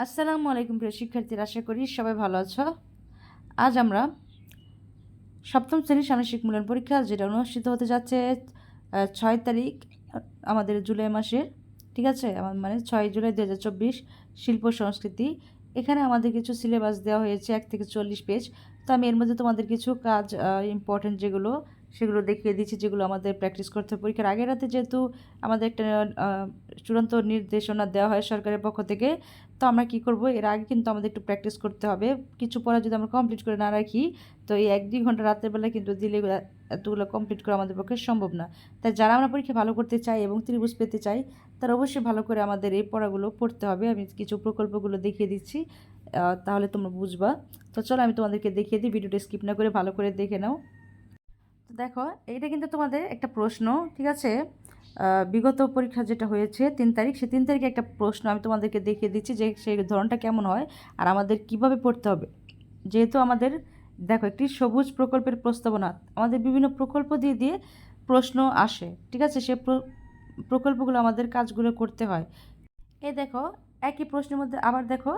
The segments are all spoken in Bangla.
আসসালামু আলাইকুম প্রিয় শিক্ষার্থীরা, আশা করি সবাই ভালো আছো। আজ আমরা সপ্তম শ্রেণির সামষ্টিক মূল্যায়ন পরীক্ষা, যেটা অনুষ্ঠিত হতে যাচ্ছে ছয় তারিখ, আমাদের জুলাই মাসের, ঠিক আছে? আমার মানে ছয় জুলাই দু হাজার চব্বিশ শিল্প সংস্কৃতি। এখানে আমাদের কিছু সিলেবাস দেওয়া হয়েছে, এক থেকে চল্লিশ পেজ তো আমি এর মধ্যে তোমাদের কিছু কাজ ইম্পর্টেন্ট যেগুলো সেগুলো দেখিয়ে দিচ্ছি যেগুলো আমাদের প্র্যাকটিস করতে হবে পরীক্ষার আগের রাতে যেহেতু আমাদের একটা চূড়ান্ত নির্দেশনা দেওয়া হয় সরকারের পক্ষ থেকে, তো আমরা কি করব? এর আগে কিন্তু আমাদের একটু প্র্যাকটিস করতে হবে। কিছু পড়া যদি আমরা কমপ্লিট করে না রাখি, তো এই এক দুই ঘণ্টা রাতের বেলা কিন্তু দিলে এতগুলো কমপ্লিট করা আমাদের পক্ষে সম্ভব না। তাই যারা আমরা পরীক্ষা ভালো করতে চাই এবং ত্রিভুজ পেতে চাই, তারা অবশ্যই ভালো করে আমাদের এই পড়াগুলো পড়তে হবে। আমি কিছু প্রকল্পগুলো দেখিয়ে দিচ্ছি তাহলে তোমরা বুঝবা। তো চলো আমি তোমাদেরকে দেখিয়ে দিই, ভিডিওটা স্কিপ না করে ভালো করে দেখে নাও। দেখো, এইটা কিন্তু তোমাদের একটা প্রশ্ন, ঠিক আছে? বিগত পরীক্ষা যেটা হয়েছে তিন তারিখ সে তিন তারিখে একটা প্রশ্ন আমি তোমাদেরকে দেখিয়ে দিচ্ছি যে সেই ধরনটা কেমন হয় আর আমাদের কীভাবে পড়তে হবে। যেহেতু আমাদের, দেখো, একটি সবুজ প্রকল্পের প্রস্তাবনা, আমাদের বিভিন্ন প্রকল্প দিয়ে দিয়ে প্রশ্ন আসে, ঠিক আছে? সে প্রকল্পগুলো আমাদের কাজগুলো করতে হয়। এ দেখো, একই প্রশ্নের মধ্যে আবার দেখো,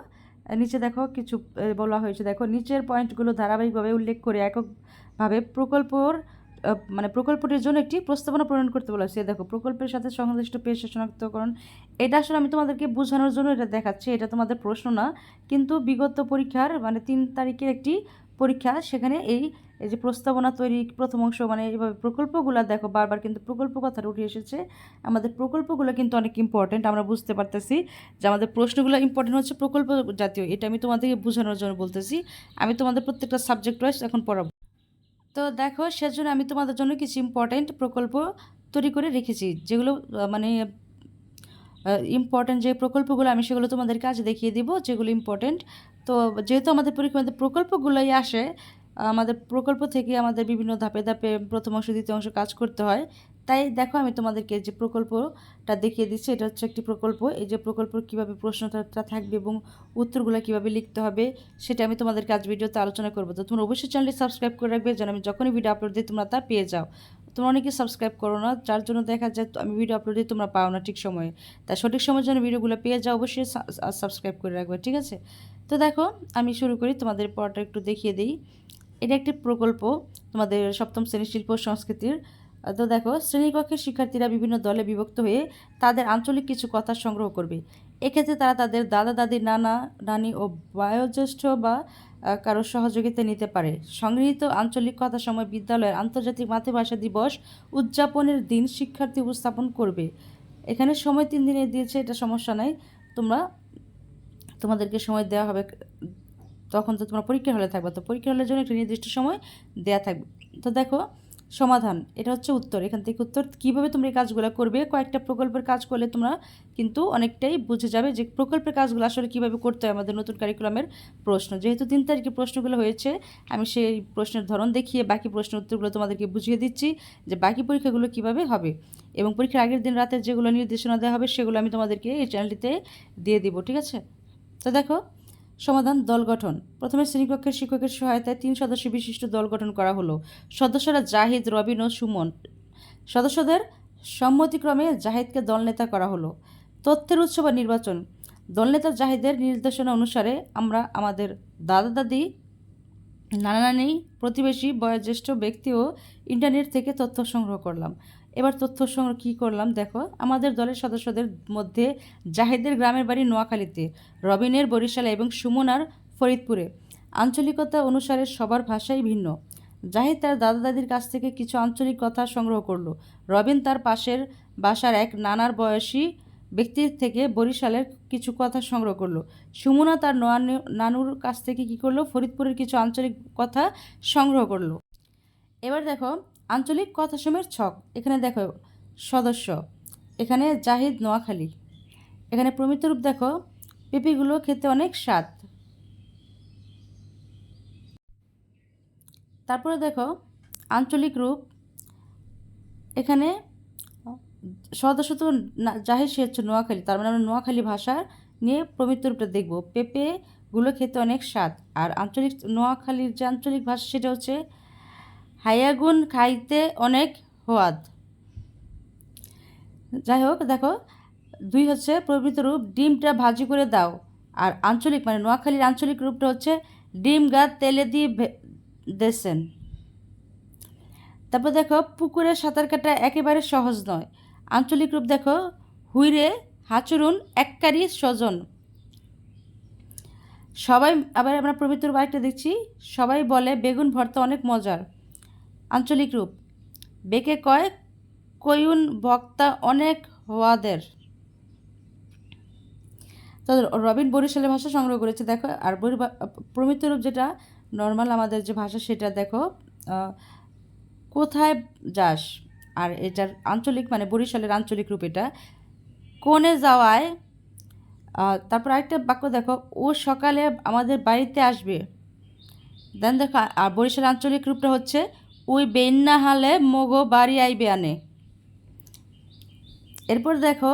নিচে দেখো কিছু বলা হয়েছে, দেখো, নিচের পয়েন্টগুলো ধারাবাহিকভাবে উল্লেখ করে এককভাবে প্রকল্পর মানে প্রকল্পটির জন্য একটি প্রস্তাবনা প্রণয়ন করতে বলা হয়েছে। দেখো, প্রকল্পের সাথে সংশ্লিষ্ট পেশা শনাক্তকরণ, এটা আসলে আমি তোমাদেরকে বোঝানোর জন্য এটা দেখাচ্ছি, এটা তোমাদের প্রশ্ন না। কিন্তু বিগত পরীক্ষার মানে তিন তারিখের একটি পরীক্ষা, সেখানে এই এই যে প্রস্তাবনা তৈরি প্রথম অংশ মানে এইভাবে প্রকল্পগুলো দেখো, বারবার কিন্তু প্রকল্প কথাটা উঠে এসেছে। আমাদের প্রকল্পগুলো কিন্তু অনেক ইম্পর্টেন্ট আমরা বুঝতে পারতেছি যে আমাদের প্রশ্নগুলো ইম্পর্টেন্ট হচ্ছে প্রকল্প জাতীয়, এটা আমি তোমাদেরকে বোঝানোর জন্য বলতেছি। আমি তোমাদের প্রত্যেকটা সাবজেক্ট ওয়াইজ এখন পড়াবো। তো দেখো, সেজন্য আমি তোমাদের জন্য কিছু ইম্পর্টেন্ট প্রকল্প তৈরি করে রেখেছি, যেগুলো মানে ইম্পর্টেন্ট যে প্রকল্পগুলো আমি সেগুলো তোমাদের কাজ দেখিয়ে দিব, যেগুলো ইম্পর্টেন্ট তো যেহেতু আমাদের পরীক্ষা প্রকল্পগুলোই আসে, আমাদের প্রকল্প থেকে আমাদের বিভিন্ন ধাপে ধাপে প্রথম অংশ, দ্বিতীয় অংশ কাজ করতে হয়। তাই দেখো আমি তোমাদেরকে যে প্রকল্পটা দেখিয়ে দিচ্ছি, এটা হচ্ছে একটি প্রকল্প। এই যে প্রকল্প কীভাবে প্রশ্নটা থাকবে এবং উত্তরগুলো কীভাবে লিখতে হবে, সেটা আমি তোমাদের কাজ ভিডিওতে আলোচনা করব। তো তোমরা অবশ্যই চ্যানেলটি সাবস্ক্রাইব করে রাখবে, যেন আমি যখনই ভিডিও আপলোড দিই, তোমরা তা পেয়ে যাও। তোমরা অনেকে সাবস্ক্রাইব করো না, যার জন্য দেখা যায় আমি ভিডিও আপলোড দিই, তোমরা পাও না ঠিক সময়ে। তাই সঠিক সময়ের জন্য ভিডিওগুলো পেয়ে যাও, অবশ্যই সাবস্ক্রাইব করে রাখবে, ঠিক আছে? তো দেখো, আমি শুরু করি, তোমাদের পড়াটা একটু দেখিয়ে দিই। এটা একটি প্রকল্প, তোমাদের সপ্তম শ্রেণির শিল্প সংস্কৃতির। তো দেখো, শ্রেণীকক্ষের শিক্ষার্থীরা বিভিন্ন দলে বিভক্ত হয়ে তাদের আঞ্চলিক কিছু কথা সংগ্রহ করবে। এক্ষেত্রে তারা তাদের দাদা, দাদি, নানা, নানি ও বয়োজ্যেষ্ঠ বা কারও সহযোগিতা নিতে পারে। সংগৃহীত আঞ্চলিক কথা সময় বিদ্যালয়ের আন্তর্জাতিক মাতৃভাষা দিবস উদযাপনের দিন শিক্ষার্থী উপস্থাপন করবে। এখানে সময় তিন দিনে দিয়েছে, এটা সমস্যা নাই। তোমরা, তোমাদেরকে সময় দেওয়া হবে, তখন তো তোমরা পরীক্ষা হলে থাকবে। তো পরীক্ষা হলের জন্য একটা নির্দিষ্ট সময় দেওয়া থাকবে। তো দেখো সমাধান, এটা হচ্ছে উত্তর। এখান থেকে উত্তর, কীভাবে তোমরা এই কাজগুলো করবে, কয়েকটা প্রকল্পের কাজ করলে তোমরা কিন্তু অনেকটাই বুঝে যাবে যে প্রকল্পের কাজগুলো আসলে কীভাবে করতে হয় আমাদের নতুন কারিকুলামের প্রশ্ন। যেহেতু তিন তারিখে প্রশ্নগুলো হয়েছে, আমি সেই প্রশ্নের ধরন দেখিয়ে বাকি প্রশ্নের উত্তরগুলো তোমাদেরকে বুঝিয়ে দিচ্ছি যে বাকি পরীক্ষাগুলো কীভাবে হবে। এবং পরীক্ষার আগের দিন রাতে যেগুলো নির্দেশনা দেওয়া হবে, সেগুলো আমি তোমাদেরকে এই চ্যানেলটিতে দিয়ে দিব, ঠিক আছে? তো দেখো সমাধান দল গঠন। প্রথমে শ্রেণীকক্ষের শিক্ষকের সহায়তায় তিন সদস্য বিশিষ্ট দল গঠন করা হলো। সদস্যরা জাহিদ, রবিন ও সুমন। সদস্যদের সম্মতিক্রমে জাহিদকে দলনেতা করা হলো। তথ্যের উৎস বা নির্বাচন। দলনেতা জাহিদের নির্দেশনা অনুসারে আমরা আমাদের দাদা দাদি, নানা নানি, প্রতিবেশী, বয়োজ্যেষ্ঠ ব্যক্তি ও ইন্টারনেট থেকে তথ্য সংগ্রহ করলাম। এবার তথ্য সংগ্রহ কী করলাম? দেখো, আমাদের দলের সদস্যদের মধ্যে জাহিদের গ্রামের বাড়ি নোয়াখালীতে, রবিনের বরিশালে এবং সুমনার ফরিদপুরে। আঞ্চলিকতা অনুসারে সবার ভাষাই ভিন্ন। জাহিদ তার দাদা দাদির কাছ থেকে কিছু আঞ্চলিক কথা সংগ্রহ করল। রবিন তার পাশের বাসার এক নানার বয়সী ব্যক্তির থেকে বরিশালের কিছু কথা সংগ্রহ করল। সুমনা তার নানুর কাছ থেকে কী করল? ফরিদপুরের কিছু আঞ্চলিক কথা সংগ্রহ করল। এবার দেখো আঞ্চলিক কথা সময়ের ছক। এখানে দেখো, সদস্য। এখানে জাহিদ নোয়াখালী। এখানে প্রমিতরূপ দেখো পেঁপেগুলো খেতে অনেক স্বাদ তারপরে দেখো, আঞ্চলিক রূপ। এখানে সদস্য তো জাহিদ সে হচ্ছে নোয়াখালী। তার মানে আমরা নোয়াখালী ভাষা নিয়ে প্রমিত রূপটা দেখব। পেঁপেগুলো খেতে অনেক স্বাদ আর আঞ্চলিক, নোয়াখালীর যে আঞ্চলিক ভাষা, সেটা হচ্ছে হাইয়াগুন খাইতে অনেক হোয়াদ যাই হোক দেখো, দুই হচ্ছে প্রবৃত রূপ, ডিমটা ভাজি করে দাও। আর আঞ্চলিক মানে নোয়াখালীর আঞ্চলিক রূপটা হচ্ছে ডিম গাছ তেলে দিয়ে দেশেন তারপর দেখো, পুকুরে সাঁতার কাটা একেবারে সহজ নয়। আঞ্চলিক রূপ দেখো, হুইরে, হাচুরুন, এককারি স্বজন সবাই, আবার আমরা প্রমিতর বাইকটা দেখছি, সবাই বলে বেগুন ভর্তা অনেক মজার। আঞ্চলিক রূপ। বেকে কয়, কয়ুন বক্তা অনেক হওয়াদের। তো রবিন বরিশালের ভাষা সংগ্রহ করেছে, দেখো। আর বরি- প্রমিত রূপ যেটা, নর্মাল আমাদের যে ভাষা সেটা দেখো কোথায় যাস? আর এটার আঞ্চলিক মানে বরিশালের আঞ্চলিক রূপ এটা। কোনে যাওয়ায় তারপর আরেকটা বাক্য দেখো, ও সকালে আমাদের বাড়িতে আসবে। দেন দেখো আর বরিশালের আঞ্চলিক রূপটা হচ্ছে ওই বেন্না হালে মগো বাড়ি আইবে আনে। এরপর দেখো,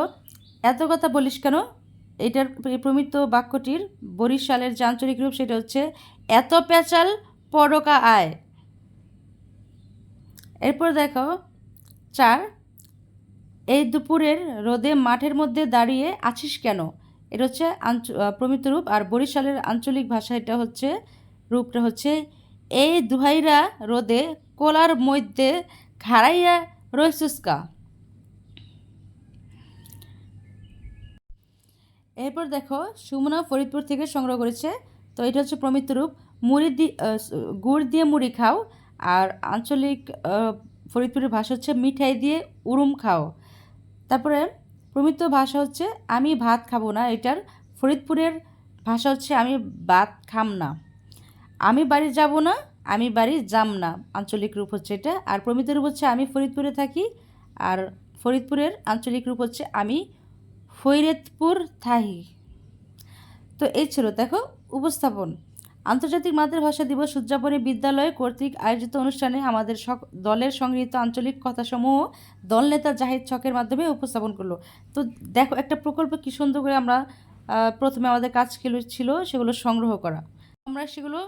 এত কথা বলিস কেন? এটার প্রমিত বাক্যটির বরিশালের যে আঞ্চলিক রূপ সেটা হচ্ছে, এত পেঁচাল পরকা আয়। এরপর দেখো, চার, এই দুপুরের রোদে মাঠের মধ্যে দাঁড়িয়ে আছিস কেন? এটা হচ্ছে প্রমিত রূপ আর বরিশালের আঞ্চলিক ভাষা এটা হচ্ছে, রূপটা হচ্ছে, এই দুহাইরা রোদে কোলার মধ্যে খাড়াইয়া রইসুস্কা। এরপর দেখো, সুমনা ফরিদপুর থেকে সংগ্রহ করেছে। তো এটা হচ্ছে প্রমিত রূপ। মুড়ি দিয়ে গুড় দিয়ে মুড়ি খাও। আর আঞ্চলিক ফরিদপুরের ভাষা হচ্ছে মিঠাই দিয়ে উরুম খাও। তারপরে প্রমিত ভাষা হচ্ছে আমি ভাত খাব না। এটার ফরিদপুরের ভাষা হচ্ছে আমি ভাত খাম না। আমি বাড়ি যাব না আমি বাড়ি যাম না আঞ্চলিক রূপ হচ্ছে এটা। আর প্রমিত রূপ হচ্ছে আমি ফরিদপুরে থাকি। আর ফরিদপুরের আঞ্চলিক রূপ হচ্ছে আমি ফৈরেতপুর থাহি তো এই ছিল, দেখো, উপস্থাপন। আন্তর্জাতিক মাতৃভাষা দিবস উদযাপনে বিদ্যালয় কর্তৃক আয়োজিত অনুষ্ঠানে আমাদের দলের সংগৃহীত আঞ্চলিক কথাসমূহ দলনেতা জাহিদ ছকের মাধ্যমে উপস্থাপন করল। তো দেখো, একটা প্রকল্প কি সুন্দর করে আমরা প্রথমে আমাদের কাজ ছিল, সেগুলো সংগ্রহ করা। আমরা সেগুলো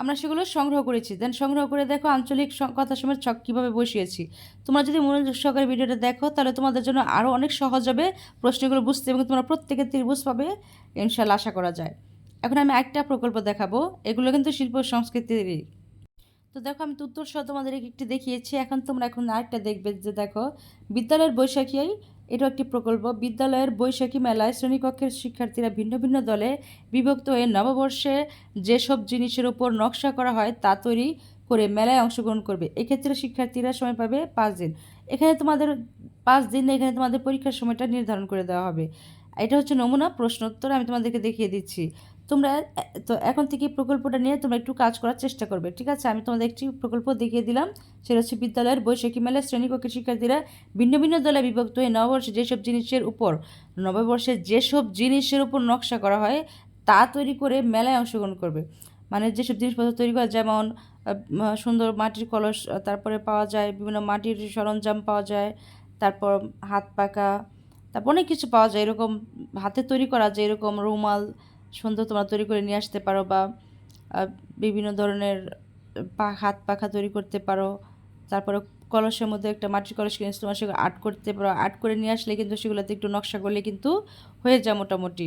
আমরা সেগুলো সংগ্রহ করেছি। দেন সংগ্রহ করে দেখো আঞ্চলিক কথা কথাসমূহের ছক কীভাবে বসিয়েছি। তোমরা যদি মনোযোগ সহকারে ভিডিওটা দেখো, তাহলে তোমাদের জন্য আরও অনেক সহজ হবে প্রশ্নগুলো বুঝতে এবং তোমরা প্রত্যেকের ত্রিভুজ পাবে ইনশাল্লাহ আশা করা যায়। এখন আমি একটা প্রকল্প দেখাবো, এগুলো কিন্তু শিল্প সংস্কৃতিরই। তো দেখো আমি উত্তর সহ তোমাদের একটি দেখিয়েছি, এখন তোমরা এখন আরেকটা দেখবে যে দেখো, বিদ্যালয়ের বৈশাখী এটাও একটি প্রকল্প। বিদ্যালয়ের বৈশাখী মেলায় শ্রেণীকক্ষের শিক্ষার্থীরা ভিন্ন ভিন্ন দলে বিভক্ত হয়ে নববর্ষে যেসব জিনিসের উপর নকশা করা হয় তা তৈরি করে মেলায় অংশগ্রহণ করবে। এক্ষেত্রে শিক্ষার্থীরা সময় পাবে পাঁচ দিন। এখানে তোমাদের পাঁচ দিন এখানে তোমাদের পরীক্ষার সময়টা নির্ধারণ করে দেওয়া হবে। এটা হচ্ছে নমুনা, প্রশ্নোত্তর আমি তোমাদেরকে দেখিয়ে দিচ্ছি। তোমরা তো এখন থেকে প্রকল্পটা নিয়ে তোমরা একটু কাজ করার চেষ্টা করবে, ঠিক আছে? আমি তোমাদের একটি প্রকল্প দেখিয়ে দিলাম। সেটা হচ্ছে বিদ্যালয়ের বৈশাখী মেলায় শ্রেণীকক্ষের শিক্ষার্থীরা ভিন্ন ভিন্ন দলে বিভক্ত হয়ে নববর্ষে যেসব জিনিসের উপর, নববর্ষে যেসব জিনিসের উপর নকশা করা হয়, তা তৈরি করে মেলায় অংশগ্রহণ করবে। মানে যেসব জিনিসপত্র তৈরি করা যেমন সুন্দর মাটির কলস তারপরে পাওয়া যায় বিভিন্ন মাটির সরঞ্জাম পাওয়া যায়, তারপর হাত পাকা তারপর অনেক কিছু পাওয়া যায়। এরকম হাতে তৈরি করা যায়, এরকম রুমাল সুন্দর তোমরা তৈরি করে নিয়ে আসতে পারো বা বিভিন্ন ধরনের পা হাত পাখা তৈরি করতে পারো। তারপরে কলসের মধ্যে একটা মাটির কলস কিনে তোমার সেগুলো আর্ট করতে পারো। আর্ট করে নিয়ে আসলে কিন্তু সেগুলোতে একটু নকশা করলে কিন্তু হয়ে যায় মোটামুটি।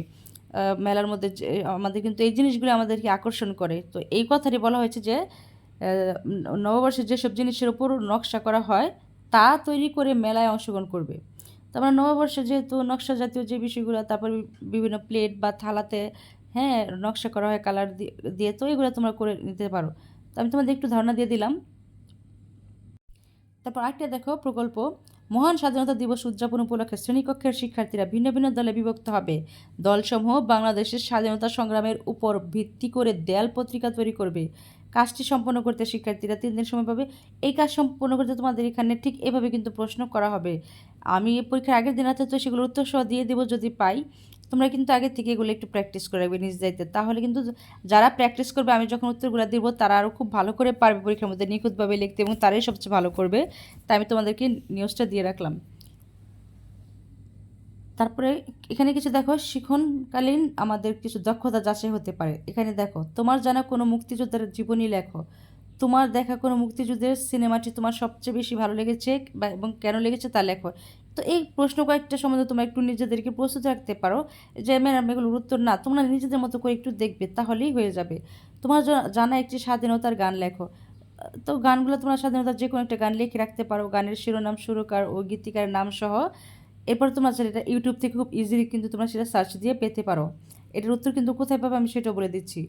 মেলার মধ্যে আমাদের কিন্তু এই জিনিসগুলো আমাদেরকে আকর্ষণ করে। তো এই কথাটি বলা হয়েছে যে আহ, নববর্ষে যেসব জিনিসের উপর নকশা করা হয় তা তৈরি করে মেলায় অংশগ্রহণ করবে। তারপর নববর্ষে যেহেতু নকশা জাতীয় যে বিষয়গুলো, তারপর বিভিন্ন প্লেট বা থালাতে হ্যাঁ নকশা করা হয় কালার দিয়ে তো এগুলো তোমরা করে নিতে পারো। তো আমি তোমাদের একটু ধারণা দিয়ে দিলাম। তারপর আরেকটা দেখো, প্রকল্প, মহান স্বাধীনতা দিবস উদযাপন উপলক্ষে শ্রেণীকক্ষের শিক্ষার্থীরা ভিন্ন ভিন্ন দলে বিভক্ত হবে। দলসমূহ বাংলাদেশের স্বাধীনতা সংগ্রামের উপর ভিত্তি করে দেয়াল পত্রিকা তৈরি করবে। কাজটি সম্পন্ন করতে শিক্ষার্থীরা তিন দিন সময় পাবে। এই কাজ সম্পন্ন করতে তোমাদের এখানে ঠিক এভাবে কিন্তু প্রশ্ন করা হবে। আমি পরীক্ষার আগের দিন আছে তো সেগুলো উত্তর সহ দিয়ে দেবো যদি পাই। তোমরা কিন্তু আগে থেকে এগুলো একটু প্র্যাকটিস করে রাখবে নিজ দায়িত্বে। তাহলে কিন্তু যারা প্র্যাকটিস করবে, আমি যখন উত্তরগুলো দিব, তারা আরও খুব ভালো করে পারবে পরীক্ষার মধ্যে নিখুঁতভাবে লিখতে এবং তারাই সবচেয়ে ভালো করবে। তাই আমি তোমাদেরকে নিউজটা দিয়ে রাখলাম। তারপরে এখানে কিছু দেখো, শিখনকালীন আমাদের কিছু দক্ষতা যাচাই হতে পারে। এখানে দেখো, তোমার জানা কোনো মুক্তিযোদ্ধার জীবনী লেখো। তোমার দেখা কোনো মুক্তিযুদ্ধের সিনেমাটি তোমার সবচেয়ে বেশি ভালো লেগেছে বা এবং কেন লেগেছে তা লেখো। তো এই প্রশ্ন কয়েকটা সম্বন্ধে তোমরা একটু নিজেদেরকে প্রস্তুত রাখতে পারো যে ম্যাডাম এগুলোর উত্তর না। তোমরা নিজেদের মতো করে একটু দেখবে, তাহলেই হয়ে যাবে। তোমার জানা একটি স্বাধীনতার গান লেখো। তো গানগুলো তোমরা স্বাধীনতার যে কোনো একটা গান লিখে রাখতে পারো। গানের শিরোনাম, সুরকার ও গীতিকারের নাম সহ এরপর তোমরা সেটা ইউটিউব থেকে খুব ইজিলি কিন্তু তোমরা সেটা সার্চ দিয়ে পেতে পারো। এটার উত্তর কিন্তু কোথায় পাবে আমি সেটাও বলে দিচ্ছি।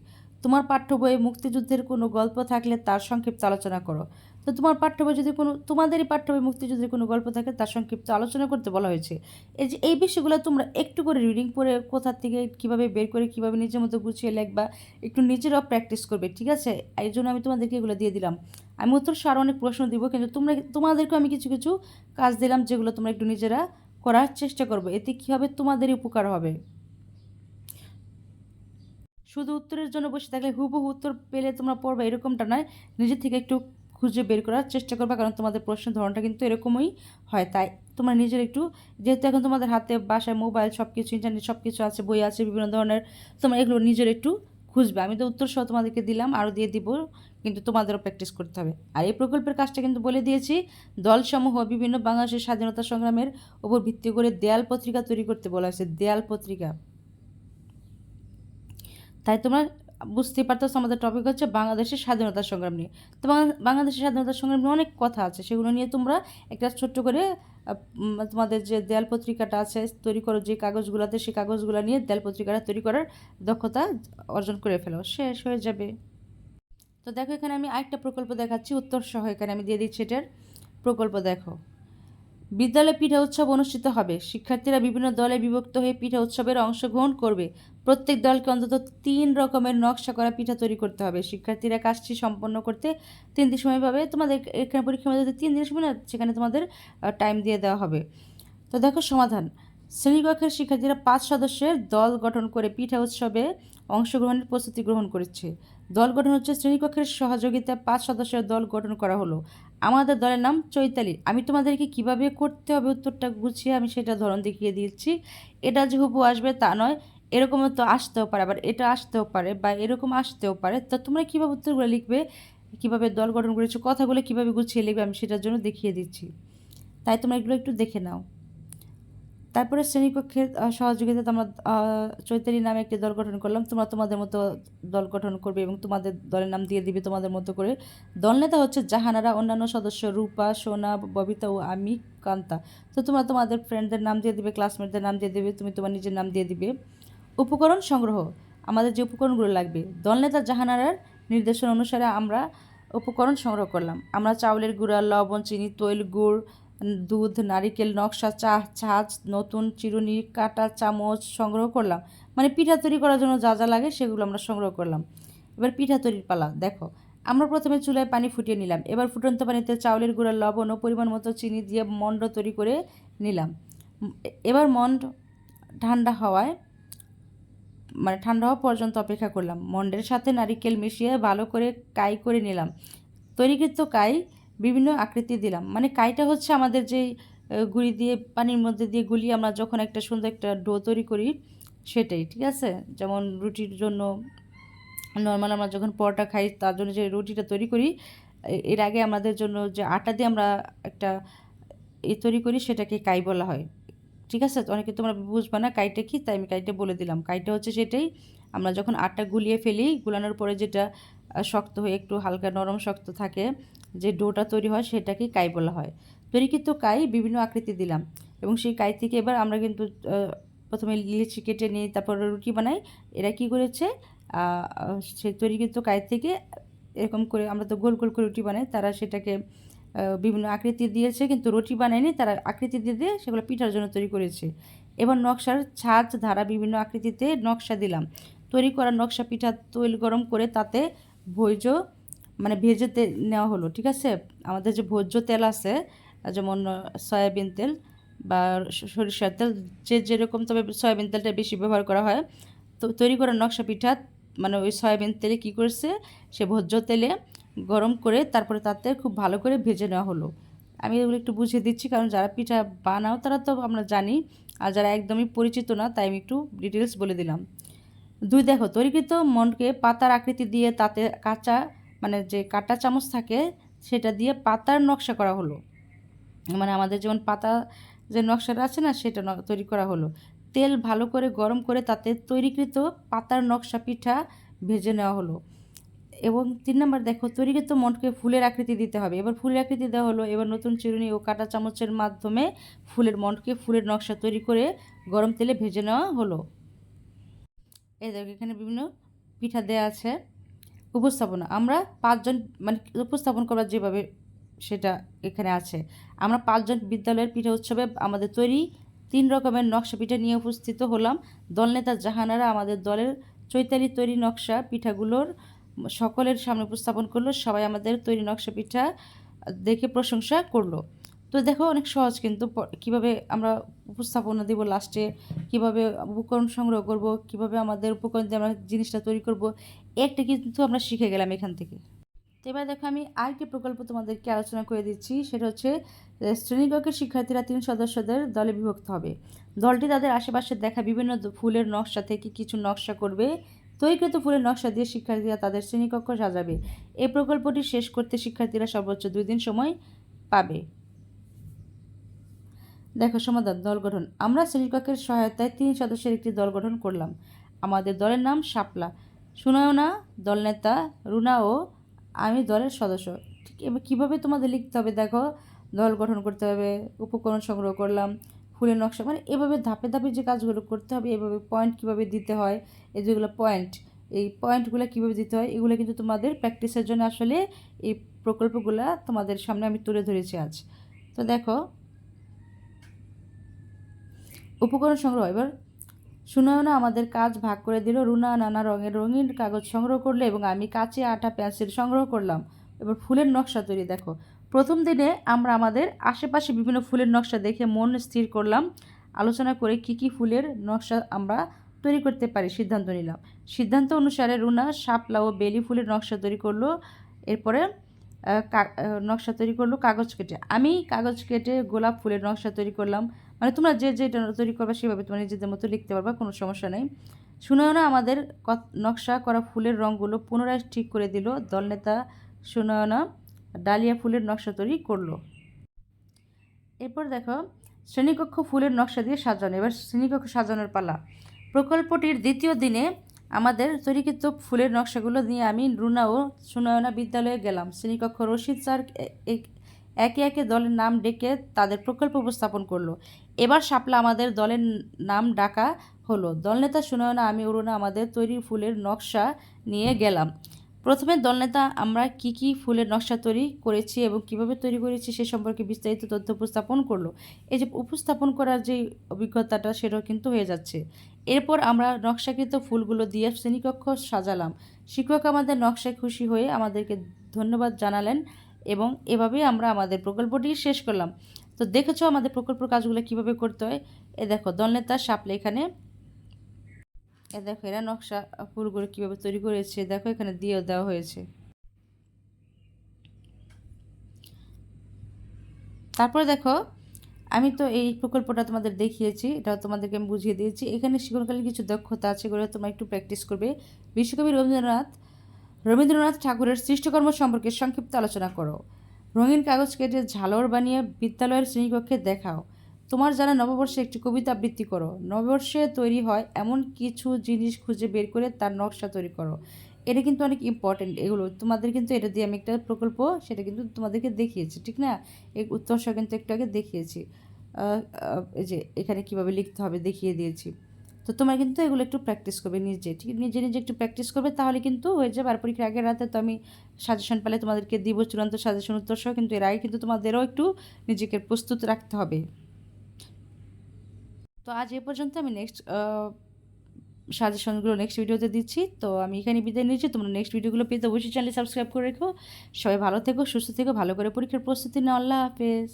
তোমার পাঠ্য বইয়ে মুক্তিযুদ্ধের কোনো গল্প থাকলে তার সংক্ষিপ্ত আলোচনা করো। তো তোমার পাঠ্য বই যদি কোনো, তোমাদেরই পাঠ্য বই মুক্তিযুদ্ধের কোনো গল্প থাকে তার সংক্ষিপ্ত আলোচনা করতে বলা হয়েছে। এই যে, এই বিষয়গুলো তোমরা একটু করে রিডিং পড়ে কোথা থেকে কীভাবে বের করে কীভাবে নিজের মতো গুছিয়ে লিখবা, একটু নিজেরাও প্র্যাকটিস করবে, ঠিক আছে? এই জন্য আমি তোমাদেরকে এগুলো দিয়ে দিলাম। আমি উত্তর আরও অনেক প্রশ্ন দিব, কিন্তু তোমরা, তোমাদেরকেও আমি কিছু কিছু কাজ দিলাম যেগুলো তোমরা একটু নিজেরা করার চেষ্টা করবে। এতে কী হবে? তোমাদেরই উপকার হবে। শুধু উত্তরের জন্য বসে থাকলে হুবহু উত্তর পেলে তোমরা পড়বে, এরকমটা নয়। নিজে থেকে একটু খুঁজে বের করার চেষ্টা করবে, কারণ তোমাদের প্রশ্নের ধরনটা কিন্তু এরকমই হয়। তাই তোমরা নিজের একটু, যেহেতু এখন তোমাদের হাতে বাসায় মোবাইল সব কিছু ইন্টারনেট সব কিছু আছে, বই আছে, বিভিন্ন ধরনের, তোমরা এগুলো নিজের একটু খুঁজবে। আমি তো উত্তর সহ তোমাদেরকে দিলাম আরও দিয়ে দিব, কিন্তু তোমাদেরও প্র্যাকটিস করতে হবে। আর এই প্রকল্পের কাজটা কিন্তু বলে দিয়েছি, দলসমূহ বিভিন্ন বাংলাদেশের স্বাধীনতা সংগ্রামের ওপর ভিত্তি করে দেয়াল পত্রিকা তৈরি করতে বলা হয়েছে, দেয়াল পত্রিকা। তাই তোমরা বুঝতে পারতেছো আমাদের টপিক হচ্ছে বাংলাদেশের স্বাধীনতা সংগ্রাম নিয়ে। তো বাংলা- বাংলাদেশের স্বাধীনতা সংগ্রাম নিয়ে অনেক কথা আছে। সেগুলো নিয়ে তোমরা একটা ছোট্ট করে তোমাদের যে দেয়াল পত্রিকাটা আছে, তৈরি করো যে কাগজগুলোতে, সেই কাগজগুলো নিয়ে দেয়াল পত্রিকাটা তৈরি করার দক্ষতা অর্জন করে ফেলো। শেষ হয়ে যাবে। তো দেখো, এখানে আমি আরেকটা প্রকল্প দেখাচ্ছি, উত্তর সহ। এখানে আমি দিয়ে দিচ্ছি এটার প্রকল্প দেখো। বিদ্যালয়ে পিঠা উৎসব অনুষ্ঠিত হবে। শিক্ষার্থীরা বিভিন্ন দলে বিভক্ত হয়ে পিঠা উৎসবের অংশগ্রহণ করবে। প্রত্যেক দলকে অন্তত তিন রকমের নকশা করা পিঠা তৈরি করতে হবে। শিক্ষার্থীরা কাজটি সম্পন্ন করতে তিন দিন সময় পাবে তোমাদের এখানে পরীক্ষার মধ্যে তিন দিন সময় সেখানে তোমাদের টাইম দিয়ে দেওয়া হবে। তো দেখো সমাধান। শ্রেণীকক্ষের শিক্ষার্থীরা পাঁচ সদস্যের দল গঠন করে পিঠা উৎসবে অংশগ্রহণের প্রস্তুতি গ্রহণ করেছে। দল গঠন হচ্ছে শ্রেণীকক্ষের সহযোগিতায় পাঁচ সদস্যের দল গঠন করা হলো। আমাদের দলের নাম চৈতালি। আমি তোমাদেরকে কীভাবে করতে হবে উত্তরটা গুছিয়ে আমি সেটা ধরন দেখিয়ে দিচ্ছি। এটা যে হুবু আসবে তা নয়, এরকম তো আসতেও পারে, আবার এটা আসতেও পারে বা এরকম আসতেও পারে। তো তোমরা কীভাবে উত্তরগুলো লিখবে, কীভাবে দল গঠন করেছ, কথাগুলো কীভাবে গুছিয়ে লিখবে আমি সেটার জন্য দেখিয়ে দিচ্ছি। তাই তোমরা এগুলো একটু দেখে নাও। তারপরে শ্রেণীকক্ষের সহযোগিতাতে আমরা চৈতালি নামে একটি দল গঠন করলাম। তোমরা তোমাদের মতো দল গঠন করবে এবং তোমাদের দলের নাম দিয়ে দিবে তোমাদের মতো করে। দলনেতা হচ্ছে জাহানারা, অন্যান্য সদস্য রূপা, সোনা, ববিতা ও আমি, কান্তা। তো তোমরা তোমাদের ফ্রেন্ডদের নাম দিয়ে দিবে ক্লাসমেটদের নাম দিয়ে দিবে, তুমি তোমার নিজের নাম দিয়ে দিবে। উপকরণ সংগ্রহ, আমাদের যে উপকরণগুলো লাগবে দলনেতা জাহানারার নির্দেশনা অনুসারে আমরা উপকরণ সংগ্রহ করলাম। আমরা চাউলের গুঁড়া, লবণ, চিনি, তৈল, গুড় দুধ, নারিকেল, নকশা চা ছাঁচ, নতুন চিরুনি, কাটা চামচ সংগ্রহ করলাম। মানে পিঠা তৈরি করার জন্য যা যা লাগে সেগুলো আমরা সংগ্রহ করলাম। এবার পিঠা তৈরির পালা, দেখো। আমরা প্রথমে চুলায় পানি ফুটিয়ে নিলাম। এবার ফুটন্ত পানিতে চাউলের গুঁড়া, লবণ ও পরিমাণ মতো চিনি দিয়ে মন্ড তৈরি করে নিলাম। এবার মন্ড ঠান্ডা হওয়ায় মানে ঠান্ডা হওয়া পর্যন্ত অপেক্ষা করলাম। মন্ডের সাথে নারিকেল মিশিয়ে ভালো করে কাই করে নিলাম। তৈরিকৃত কাই বিভিন্ন আকৃতি দিলাম। মানে কাইটা হচ্ছে আমাদের আহ, গুঁড়ি দিয়ে পানির মধ্যে দিয়ে গুলিয়ে আমরা যখন একটা সুন্দর একটা ডো তৈরি করি সেটাই ঠিক আছে? যেমন রুটির জন্য নর্মাল আমরা যখন পরোটা খাই তার জন্য যে রুটিটা তৈরি করি এর আগে আমাদের জন্য যে আটা দিয়ে আমরা একটা এ তৈরি করি সেটাকে কাই বলা হয়। ঠিক আছে? অনেকে তোমরা বুঝবে না কাইটা কি তাই আমি কাইটা বলে দিলাম। কাইটা হচ্ছে সেটাই আমরা যখন আটা গুলিয়ে ফেলি গুলানোর পরে যেটা শক্ত হয়ে একটু হালকা নরম শক্ত থাকে, যে ডোটা তৈরি হয় সেটাকে কাই বলা হয়। তৈরিকৃত কাই বিভিন্ন আকৃতি দিলাম এবং সেই কাই থেকে এবার আমরা কিন্তু প্রথমে লিচি কেটে নিই, তারপর রুটি বানাই। এরা কি করেছে? সেই তৈরিকৃত কাই থেকে এরকম করে আমরা তো গোল গোল করে রুটি বানাই, তারা সেটাকে বিভিন্ন আকৃতি দিয়েছে, কিন্তু রুটি বানায়নি, তারা আকৃতি দিয়ে দিয়ে সেগুলো পিঠার জন্য তৈরি করেছে। এবার নকশার ছাঁচ ধারা বিভিন্ন আকৃতিতে নকশা দিলাম। তৈরি করা নকশা পিঠা তৈল গরম করে তাতে ভোজ্য মানে ভেজে তে- নেওয়া হলো, ঠিক আছে? আমাদের যে ভোজ্য তেল আছে যেমন সয়াবিন তেল বা সরিষার তেল, যে যেরকম, তবে সয়াবিন তেলটা বেশি ব্যবহার করা হয়। তো তৈরি করা নকশা পিঠা মানে ওই সয়াবিন তেলে কী করছে? সে ভোজ্য তেলে গরম করে তারপরে তাতে খুব ভালো করে ভেজে নেওয়া হলো। আমি এগুলো একটু বুঝিয়ে দিচ্ছি, কারণ যারা পিঠা বানাও তারা তো আমরা জানি, আর যারা একদমই পরিচিত না, তাই আমি একটু ডিটেলস বলে দিলাম। দুই দেখো, তৈরিকৃত মনকে পাতার আকৃতি দিয়ে তাতে কাঁচা মানে যে কাটা চামচ থাকে, সেটা দিয়ে পাতার নকশা করা হলো। মানে আমাদের যেমন পাতা যে নকশাটা আছে না, সেটা তৈরি করা হলো। তেল ভালো করে গরম করে তাতে তৈরিকৃত পাতার নকশা পিঠা ভেজে নেওয়া হলো। এবং তিন নম্বর দেখো, তৈরিকৃত মন্ডকে ফুলের আকৃতি দিতে হবে। এবার ফুলের আকৃতি দেওয়া হলো, এবার নতুন চিরুনি ও কাঁটা চামচের মাধ্যমে ফুলের মন্ডকে ফুলের নকশা তৈরি করে গরম তেলে ভেজে নেওয়া হলো। দেখো, এখানে বিভিন্ন পিঠা দেওয়া আছে। উপস্থাপনা, আমরা পাঁচজন মানে উপস্থাপন করার যেভাবে সেটা এখানে আছে। আমরা পাঁচজন বিদ্যালয়ের পিঠা উৎসবে আমাদের তৈরি তিন রকমের নকশা পিঠা নিয়ে উপস্থিত হলাম। দলনেতা জাহানারা আমাদের দলের চৈতালি তৈরি নকশা পিঠাগুলোর সকলের সামনে উপস্থাপন করল। সবাই আমাদের তৈরি নকশা পিঠা দেখে প্রশংসা করল। তো দেখো অনেক সহজ কিন্তু কীভাবে আমরা উপস্থাপনা দেব লাস্টে কীভাবে উপকরণ সংগ্রহ করব, কীভাবে আমাদের উপকরণ দিয়ে আমরা জিনিসটা তৈরি করব, একটা কিন্তু আমরা শিখে গেলাম এখান থেকে। তো এবার দেখো আমি আরেকটি প্রকল্প তোমাদেরকে আলোচনা করে দিচ্ছি, সেটা হচ্ছে শ্রেণীকক্ষের শিক্ষার্থীরা তিন সদস্যদের দলে বিভক্ত হবে। দলটি তাদের আশেপাশে দেখা বিভিন্ন ফুলের নকশা থেকে কিছু নকশা করবে। তৈরিকৃত ফুলের নকশা দিয়ে শিক্ষার্থীরা তাদের শ্রেণীকক্ষ সাজাবে। এই প্রকল্পটি শেষ করতে শিক্ষার্থীরা সর্বোচ্চ দুই দিন সময় পাবে। দেখো সমাধান, দল গঠন। আমরা শ্রেণীকক্ষের সহায়তায় তিন সদস্যের একটি দল গঠন করলাম। আমাদের দলের নাম শাপলা। সুনয়না দলনেতা রুনা ও আমি দলের সদস্য। ঠিক কীভাবে তোমাদের লিখতে হবে? দেখো, দল গঠন করতে হবে, উপকরণ সংগ্রহ করলাম, ফুলের নকশা মানে এভাবে ধাপে ধাপে যে কাজগুলো করতে হবে, এভাবে পয়েন্ট কীভাবে দিতে হয়, এই যেগুলো পয়েন্ট এই পয়েন্টগুলো কীভাবে দিতে হয়, এগুলো কিন্তু তোমাদের প্র্যাকটিসের জন্য আসলে এই প্রকল্পগুলো তোমাদের সামনে আমি তুলে ধরেছি আজ। তো দেখো উপকরণ সংগ্রহ। এবার সুনয়না আমাদের কাজ ভাগ করে দিল। রুনা নানা রঙের রঙিন কাগজ সংগ্রহ করল এবং আমি কাঁচে আটা পেন্সিল সংগ্রহ করলাম। এবার ফুলের নকশা তৈরি দেখো। প্রথম দিনে আমরা আমাদের আশেপাশে বিভিন্ন ফুলের নকশা দেখে মন স্থির করলাম। আলোচনা করে কি কি ফুলের নকশা আমরা তৈরি করতে পারি সিদ্ধান্ত নিলাম। সিদ্ধান্ত অনুসারে রুনা শাপলা ও বেলি ফুলের নকশা তৈরি করল। এরপরে নকশা তৈরি করল কাগজ কেটে। আমি কাগজ কেটে গোলাপ ফুলের নকশা তৈরি করলাম। মানে তোমরা যে যেটা তৈরি করবে সেভাবে তোমরা নিজেদের মতো লিখতে পারবা, কোনো সমস্যা নেই। সুনয়না আমাদের নকশা করা ফুলের রঙগুলো পুনরায় ঠিক করে দিল দলনেতা সুনয়না, ডালিয়া ফুলের নকশা তৈরি করল। এরপর দেখো, শ্রেণীকক্ষ ফুলের নকশা দিয়ে সাজানো, এবার শ্রেণীকক্ষ সাজানোর পালা। প্রকল্পটির দ্বিতীয় দিনে আমাদের তৈরিকৃত ফুলের নকশাগুলো নিয়ে আমি রুনা ও সুনয়না বিদ্যালয়ে গেলাম। শ্রেণীকক্ষ রশিদ স্যার একে একে দলের নাম ডেকে তাদের প্রকল্প উপস্থাপন করল। এবার শাপলা আমাদের দলের নাম ডাকা হলো। দলনেতা সুনয়না, আমি, অরুণা আমাদের তৈরি ফুলের নকশা নিয়ে গেলাম। প্রথমে দলনেতা, আমরা কি কি ফুলের নকশা তৈরি করেছি এবং কীভাবে তৈরি করেছি সে সম্পর্কে বিস্তারিত তথ্য উপস্থাপন করল। এই যে উপস্থাপন করার যে অভিজ্ঞতাটা, সেটাও কিন্তু হয়ে যাচ্ছে। এরপর আমরা নকশাকৃত ফুলগুলো দিয়ে শ্রেণীকক্ষ সাজালাম। শিক্ষক আমাদের নকশায় খুশি হয়ে আমাদেরকে ধন্যবাদ জানালেন। এবং এভাবেই আমরা আমাদের প্রকল্পটি শেষ করলাম। তো দেখেছ আমাদের প্রকল্প কাজগুলো কীভাবে করতে হয়? এ দেখো দলনেতা সাপলে এখানে। এ দেখো, এরা নকশা ফুলগুলো কীভাবে তৈরি করেছে। দেখো, এখানে দিয়েও দেওয়া হয়েছে। তারপরে দেখো, আমি তো এই প্রকল্পটা তোমাদের দেখিয়েছি, এটাও তোমাদেরকে আমি বুঝিয়ে দিয়েছি। এখানে শিক্ষণকালীন কিছু দক্ষতা আছে এগুলো তোমরা একটু প্র্যাকটিস করবে। বিশ্বকবি রবীন্দ্রনাথ রবীন্দ্রনাথ ঠাকুরের সৃষ্টকর্ম সম্পর্কে সংক্ষিপ্ত আলোচনা করো। রঙিন কাগজ কেটে ঝালর বানিয়ে বিদ্যালয়ের শ্রেণীকক্ষে দেখাও। তোমার জানা নববর্ষে একটি কবিতা আবৃত্তি করো। নববর্ষে তৈরি হয় এমন কিছু জিনিস খুঁজে বের করে তার নকশা তৈরি করো। এটা কিন্তু অনেক ইম্পর্টেন্ট এগুলো তোমাদের কিন্তু এটা দিয়ে আমি একটা প্রকল্প, সেটা কিন্তু তোমাদেরকে দেখিয়েছি, ঠিক না? এই উত্তর কিন্তু একটু আগে দেখিয়েছি। যে এখানে কীভাবে লিখতে হবে দেখিয়ে দিয়েছি। তো তোমরা কিন্তু এগুলো একটু প্র্যাকটিস করবে নিজে, ঠিক? নিজে নিজে একটু প্র্যাকটিস করবে, তাহলে কিন্তু হয়ে যাবে। আর পরীক্ষার আগের রাতে তো আমি সাজেশন পেলে তোমাদেরকে দিব, চূড়ান্ত সাজেশন উত্তর সহ, কিন্তু এর আগে কিন্তু তোমাদেরও একটু নিজেকে প্রস্তুত রাখতে হবে। তো আজ এ পর্যন্ত আমি নেক্সট সাজেশনগুলো নেক্সট ভিডিওতে দিচ্ছি। তো আমি এখানে বিদায় নিচ্ছি। তোমরা নেক্সট ভিডিওগুলো পেতে অবশ্যই চ্যানেল সাবস্ক্রাইব করে রেখো। সবাই ভালো থেকো, সুস্থ থেকো, ভালো করে পরীক্ষার প্রস্তুতি নাও। আল্লাহ হাফেজ।